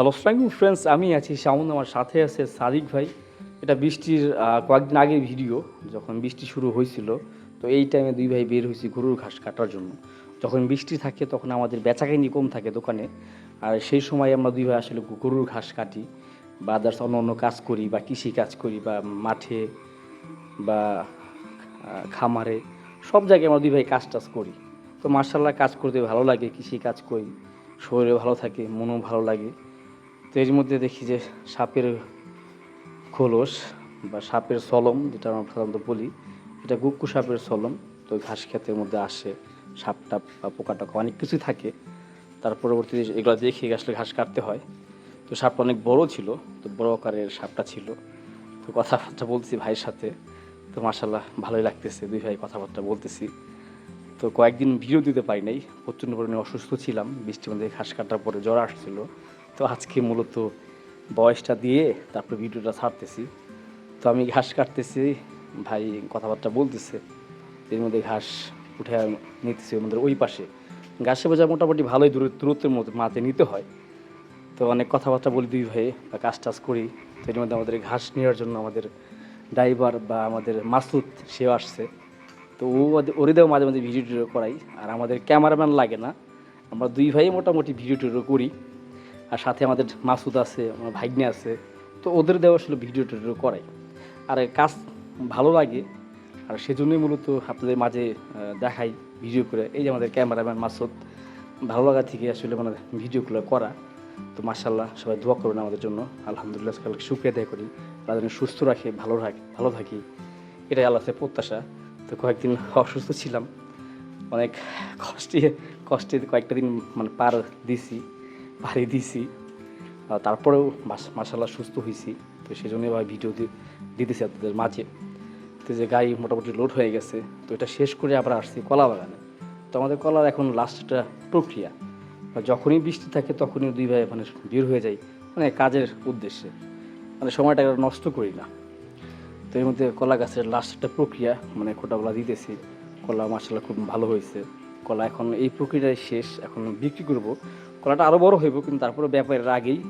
Hello ফ্রাঙ্কু friends আমি আছি সামন আমার সাথে আছে সাদিক ভাই। এটা বৃষ্টির কয়েকদিন আগে ভিডিও যখন বৃষ্টি শুরু হয়েছিল। তো এই টাইমে দুই ভাই বের হয়েছি গরুর ঘাস কাটার জন্য। যখন বৃষ্টি থাকে, তখন আমাদের বেচাকানি কম থাকে দোকানে। আর সেই সময় আমরা দুই ভাই আসলে গরুর ঘাস কাটি বা আদার্স অন্য অন্য কাজ করি বা কৃষি কাজ করি বা মাঠে বা খামারে। সব জায়গায় আমরা দুই ভাই কাজ টাজ করি। তো মার্শাল্লাহ কাজ করতে ভালো লাগে, কৃষি কাজ করি। শরীরে ভালো থাকে, মনও ভালো লাগে। তো এর মধ্যে দেখি যে সাপের খোলস বা সাপের সলম, যেটা আমরা সাধারণত বলি, এটা গুক্কু সাপের সলম। তো ঘাস খেতের মধ্যে আসে, সাপ টাপ বা পোকা অনেক কিছুই থাকে। তার পরবর্তীতে এগুলো দেখে আসলে ঘাস কাটতে হয়। তো সাপটা অনেক বড় ছিল, তো বড় আকারের সাপটা ছিল। তো কথাবার্তা বলছি ভাইয়ের সাথে। তো মাসাল্লাহ ভালোই লাগতেছে। দুই ভাই কথাবার্তা বলতেছি। তো কয়েকদিন ভিডিও দিতে পারি নাই। প্রচণ্ড পরিমাণে অসুস্থ ছিলাম। বৃষ্টির মধ্যে ঘাস কাটার পরে জ্বর আসছিল। তো আজকে মূলত বয়সটা দিয়ে তারপরে ভিডিওটা ছাড়তেছি। তো আমি ঘাস কাটতেছি, ভাই কথাবার্তা বলতেছে, এর মধ্যে ঘাস উঠে নিতেছি আমাদের ওই পাশে। ঘাসে বোঝা মোটামুটি ভালোই দূর দূরত্বের মধ্যে মাঝে নিতে হয়। তো অনেক কথাবার্তা বলি দুই ভাই, বা কাজ টাজ করি, তো এর মধ্যে আমাদের ঘাস নেওয়ার জন্য আমাদের ড্রাইভার বা আমাদের মাসুদ, সেও আসছে। তো ও ওদের- ওরিদেও মাঝে মাঝে ভিডিও টিডিও করাই, আর আমাদের ক্যামেরাম্যান লাগে না। আমরা দুই ভাই মোটামুটি ভিডিও টিডিও করি। আর সাথে আমাদের মাসুদ আছে, আমার ভাগ্নে আছে। তো ওদের দেওয়া আসলে ভিডিও টিডিও করাই আর কাজ ভালো লাগে, আর সেজন্যই মূলত আপনাদের মাঝে দেখাই ভিডিও করে। এই যে আমাদের ক্যামেরাম্যান মাসুদ, ভালো লাগা থেকে আসলে মানে ভিডিওগুলো করা। তো মার্শাল্লাহ সবাই দোয়া করবেন আমাদের জন্য। আলহামদুলিল্লাহ কালকে শুক্রিয়া দেয় করি। যেন সুস্থ রাখে, ভালো রাখে, ভালো থাকি। এটাই আল্লাহতে প্রত্যাশা। তো কয়েকদিন অসুস্থ ছিলাম। অনেক কষ্টে কষ্টে কয়েকটা দিন মানে পার দিছি। পাড়ি দিছি। তারপরেও মাসাল্লাহ সুস্থ হয়েছি তো সেই জন্য এবার ভিডিও দিতেছি আপনাদের মাঝে। তো যে গাড়ি মোটামুটি লোড হয়ে গেছে, তো এটা শেষ করে আবার আসছি কলা বাগানে। তো আমাদের কলার এখন লাস্টটা প্রক্রিয়া। যখনই বৃষ্টি থাকে তখনই দুই ভাই মানে বের হয়ে যাই মানে কাজের উদ্দেশ্যে। মানে সময়টা নষ্ট করি না। তো এর মধ্যে কলা গাছের লাস্ট একটা প্রক্রিয়া মানে খোটাগুলা দিতেছি। কলা মাসাল্লাহ খুব ভালো হয়েছে কলা এখন এই প্রক্রিয়াটাই শেষ, এখন বিক্রি করব। কলাটা আরও বড় হইব, কিন্তু তারপরে ব্যাপারের আগেই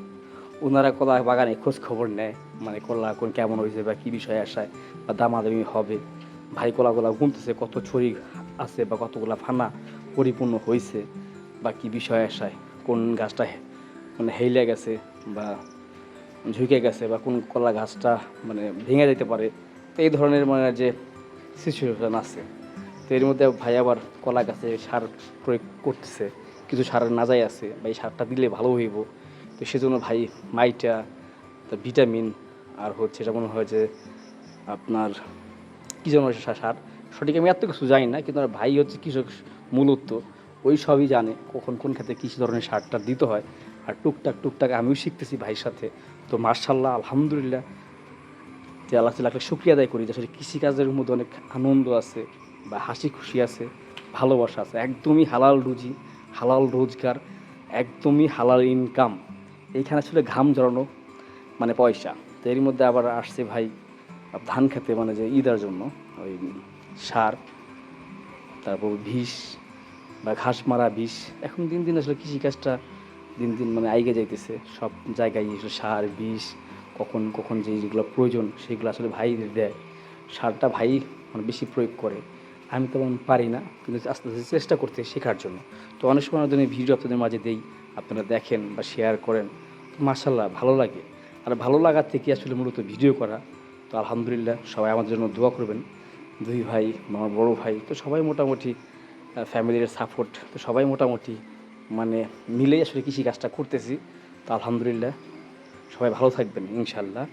ওনারা কলা বাগানে খোঁজ খবর নেয় মানে কলা কোন কেমন হয়েছে বা কী বিষয়ে আসায় বা দামাদামি হবে। ভাই কলাগুলা গুনতেছে, কত ছড়ি আছে বা কতগুলা ফানা পরিপূর্ণ হয়েছে বা কী বিষয়ে আসায় কোন গাছটা মানে হেইলে গেছে বা ঝুঁকে গেছে বা কোন কলা গাছটা মানে ভেঙে যেতে পারে। তো এই ধরনের মানে যে সিচুয়েশন আছে। তো এর মধ্যে ভাই আবার কলা গাছে সার প্রয়োগ করতেছে। কিছু সারের নাজাই আছে এই সারটা দিলে ভালো হইব। তো সেজন্য ভাই মাইটা তা ভিটামিন, আর হচ্ছে যেমন হয় যে আপনার কী যেন সার, সঠিক আমি এত কিছু জানি না, কিন্তু আমার ভাই হচ্ছে কৃষক মূলত, ওই সবই জানে কখন কোন ক্ষেত্রে কী ধরনের সারটা দিতে হয়। আর টুকটাক টুকটাক আমিও শিখতেছি ভাইয়ের সাথে। তো মার্শাল্লাহ আলহামদুলিল্লাহ। যে আল্লাহ তালাকে শুক্রিয়া আদায় করি যে আসলে কৃষিকাজের মধ্যে অনেক আনন্দ আছে। বা হাসি খুশি আছে, ভালোবাসা আছে, একদমই হালাল রুজি, হালাল রোজগার, একদমই হালাল ইনকাম এইখানে আসলে ঘাম জড়ানো মানে পয়সা। তো এর মধ্যে আবার আসছে ভাই ধান খেতে মানে যে ঈদের জন্য, ওই সার, তারপর বিষ বা ঘাস মারা বিষ। এখন দিন দিন আসলে কৃষিকাজটা দিন দিন মানে আইগে যাইতেছে। সব জায়গায় আসলে সার, বিষ, কখন কখন যেগুলো প্রয়োজন, সেগুলো আসলে ভাই দেয়। সারটা ভাই মানে বেশি প্রয়োগ করে। আমি তেমন পারি না, কিন্তু আস্তে আস্তে চেষ্টা করতে শেখার জন্য। তো অনেক সময় আমাদের ভিডিও আপনাদের মাঝে দেই, আপনারা দেখেন বা শেয়ার করেন। তো মার্শাল্লাহ ভালো লাগে। আর ভালো লাগার থেকে আসলে মূলত ভিডিও করা। তো আলহামদুলিল্লাহ, সবাই আমাদের জন্য দোয়া করবেন। দুই ভাই, আমার বড় ভাই, তো সবাই মোটামুটি ফ্যামিলির সাপোর্ট তো সবাই মোটামুটি মানে মিলেই আসলে কৃষি কাজটা করতেছি। তো আলহামদুলিল্লাহ, সবাই ভালো থাকবেন ইনশাল্লাহ